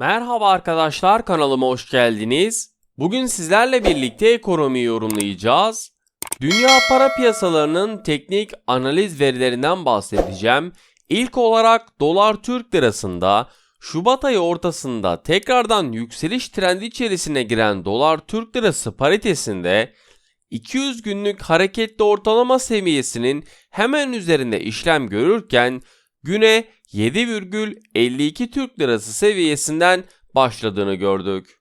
Merhaba arkadaşlar kanalıma hoş geldiniz. Bugün sizlerle birlikte ekonomiyi yorumlayacağız. Dünya para piyasalarının teknik analiz verilerinden bahsedeceğim. İlk olarak dolar Türk lirasında Şubat ayı ortasında tekrardan yükseliş trendi içerisine giren dolar Türk lirası paritesinde 200 günlük hareketli ortalama seviyesinin hemen üzerinde işlem görürken güne 7,52 Türk Lirası seviyesinden başladığını gördük.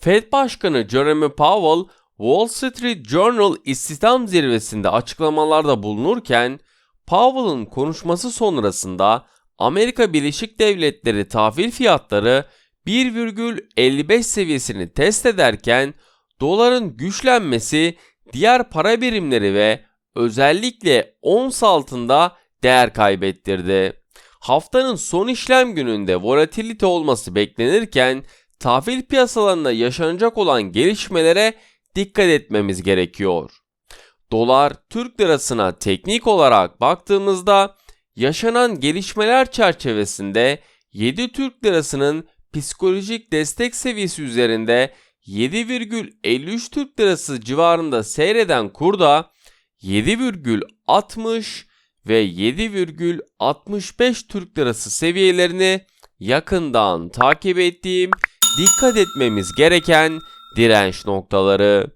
Fed Başkanı Jeremy Powell, Wall Street Journal istihdam zirvesinde açıklamalarda bulunurken, Powell'ın konuşması sonrasında Amerika Birleşik Devletleri tahvil fiyatları 1,55 seviyesini test ederken doların güçlenmesi diğer para birimleri ve özellikle ons altında değer kaybettirdi. Haftanın son işlem gününde volatilite olması beklenirken tahvil piyasalarında yaşanacak olan gelişmelere dikkat etmemiz gerekiyor. Dolar Türk lirasına teknik olarak baktığımızda yaşanan gelişmeler çerçevesinde 7 Türk lirasının psikolojik destek seviyesi üzerinde 7,53 Türk lirası civarında seyreden kurda 7,60 ve 7,65 Türk lirası seviyelerini yakından takip ettiğim dikkat etmemiz gereken direnç noktaları.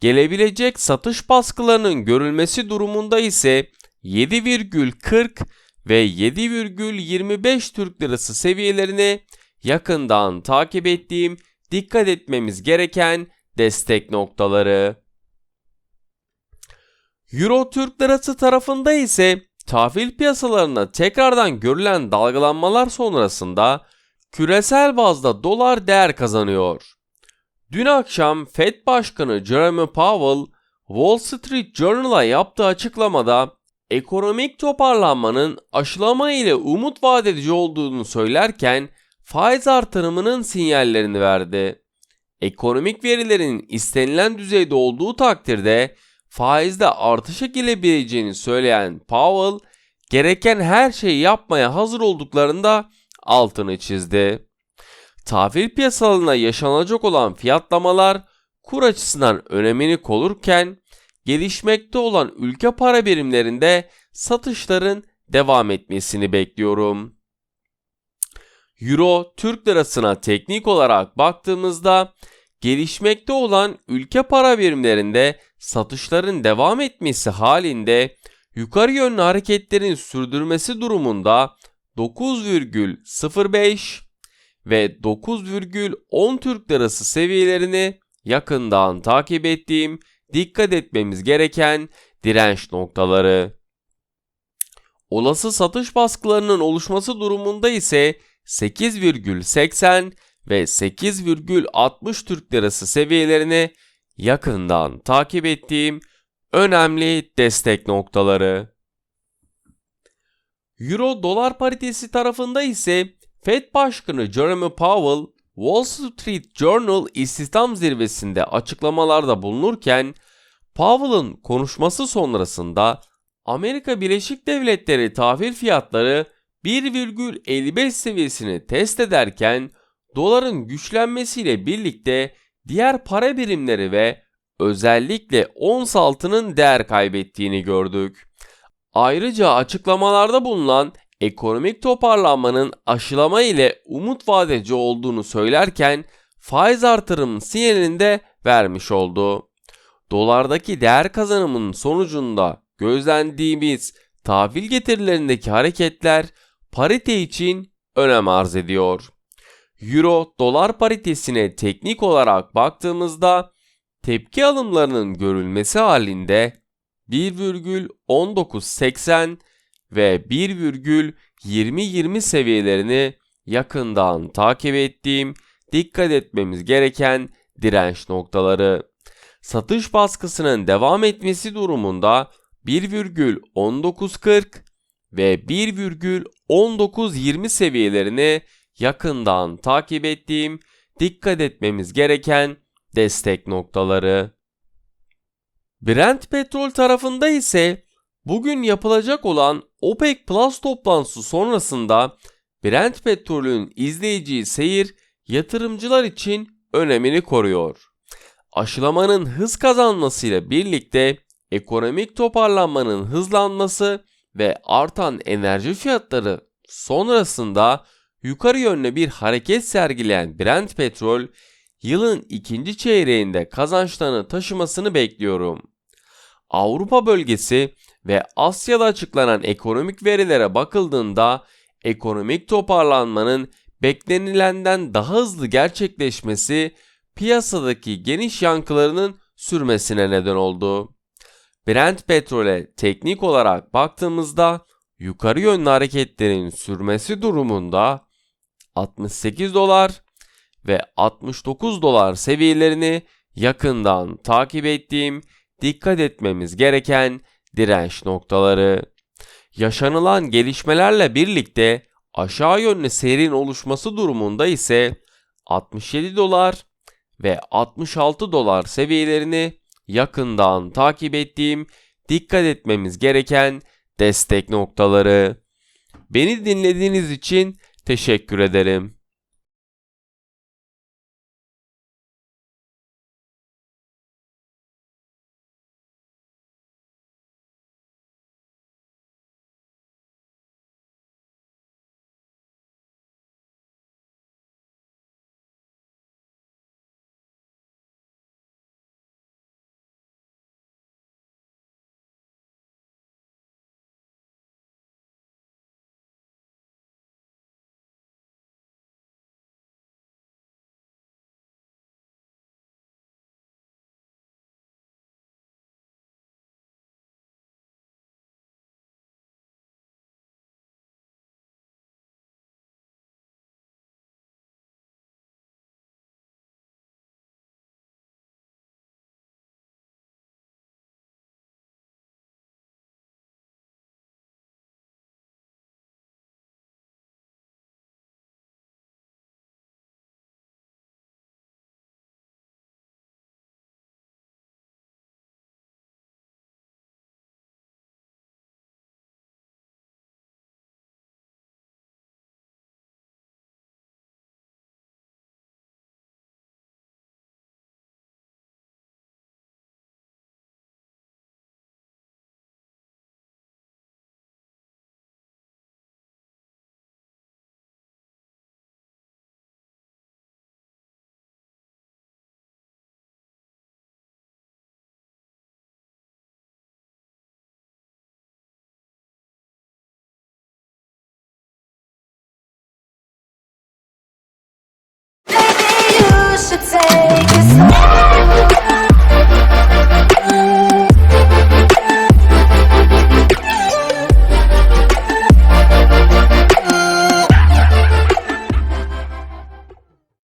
Gelebilecek satış baskılarının görülmesi durumunda ise 7,40 ve 7,25 Türk lirası seviyelerini yakından takip ettiğim dikkat etmemiz gereken destek noktaları. Euro Türk lirası tarafında ise tahvil piyasalarında tekrardan görülen dalgalanmalar sonrasında küresel bazda dolar değer kazanıyor. Dün akşam Fed Başkanı Jeremy Powell Wall Street Journal'a yaptığı açıklamada ekonomik toparlanmanın aşılama ile umut vaat edici olduğunu söylerken faiz artırımının sinyallerini verdi. Ekonomik verilerin istenilen düzeyde olduğu takdirde faizde artışa gelebileceğini söyleyen Powell, gereken her şeyi yapmaya hazır olduklarında altını çizdi. Tahvil piyasalarına yaşanacak olan fiyatlamalar kur açısından önemini korurken, gelişmekte olan ülke para birimlerinde satışların devam etmesini bekliyorum. Euro Türk lirasına teknik olarak baktığımızda gelişmekte olan ülke para birimlerinde satışların devam etmesi halinde yukarı yönlü hareketlerin sürdürmesi durumunda 9,05 ve 9,10 Türk lirası seviyelerini yakından takip ettiğim dikkat etmemiz gereken direnç noktaları. Olası satış baskılarının oluşması durumunda ise 8,80 ve 8,60 Türk lirası seviyelerini yakından takip ettiğim önemli destek noktaları. Euro dolar paritesi tarafında ise Fed Başkanı Jeremy Powell Wall Street Journal istihdam zirvesinde açıklamalarda bulunurken Powell'ın konuşması sonrasında Amerika Birleşik Devletleri tahvil fiyatları 1,55 seviyesini test ederken doların güçlenmesiyle birlikte diğer para birimleri ve özellikle ons altının değer kaybettiğini gördük. Ayrıca açıklamalarda bulunan ekonomik toparlanmanın aşılama ile umut vadeci olduğunu söylerken faiz artırım sinyalini de vermiş oldu. Dolardaki değer kazanımının sonucunda gözlendiğimiz tahvil getirilerindeki hareketler parite için önem arz ediyor. Euro dolar paritesine teknik olarak baktığımızda tepki alımlarının görülmesi halinde 1,1980 ve 1,2020 seviyelerini yakından takip ettiğim dikkat etmemiz gereken direnç noktaları. Satış baskısının devam etmesi durumunda 1,1940 ve 1,1920 seviyelerini yakından takip ettiğim, dikkat etmemiz gereken destek noktaları. Brent petrol tarafında ise bugün yapılacak olan OPEC Plus toplantısı sonrasında Brent petrolün izleyeceği seyir yatırımcılar için önemini koruyor. Aşılamanın hız kazanmasıyla birlikte ekonomik toparlanmanın hızlanması ve artan enerji fiyatları sonrasında yukarı yönlü bir hareket sergileyen Brent petrol yılın ikinci çeyreğinde kazançlarını taşımasını bekliyorum. Avrupa bölgesi ve Asya'da açıklanan ekonomik verilere bakıldığında ekonomik toparlanmanın beklenilenden daha hızlı gerçekleşmesi piyasadaki geniş yankılarının sürmesine neden oldu. Brent petrole teknik olarak baktığımızda yukarı yönlü hareketlerin sürmesi durumunda 68 dolar ve 69 dolar seviyelerini yakından takip ettiğim dikkat etmemiz gereken direnç noktaları. Yaşanılan gelişmelerle birlikte aşağı yönlü seyrin oluşması durumunda ise 67 dolar ve 66 dolar seviyelerini yakından takip ettiğim dikkat etmemiz gereken destek noktaları. Beni dinlediğiniz için teşekkür ederim. take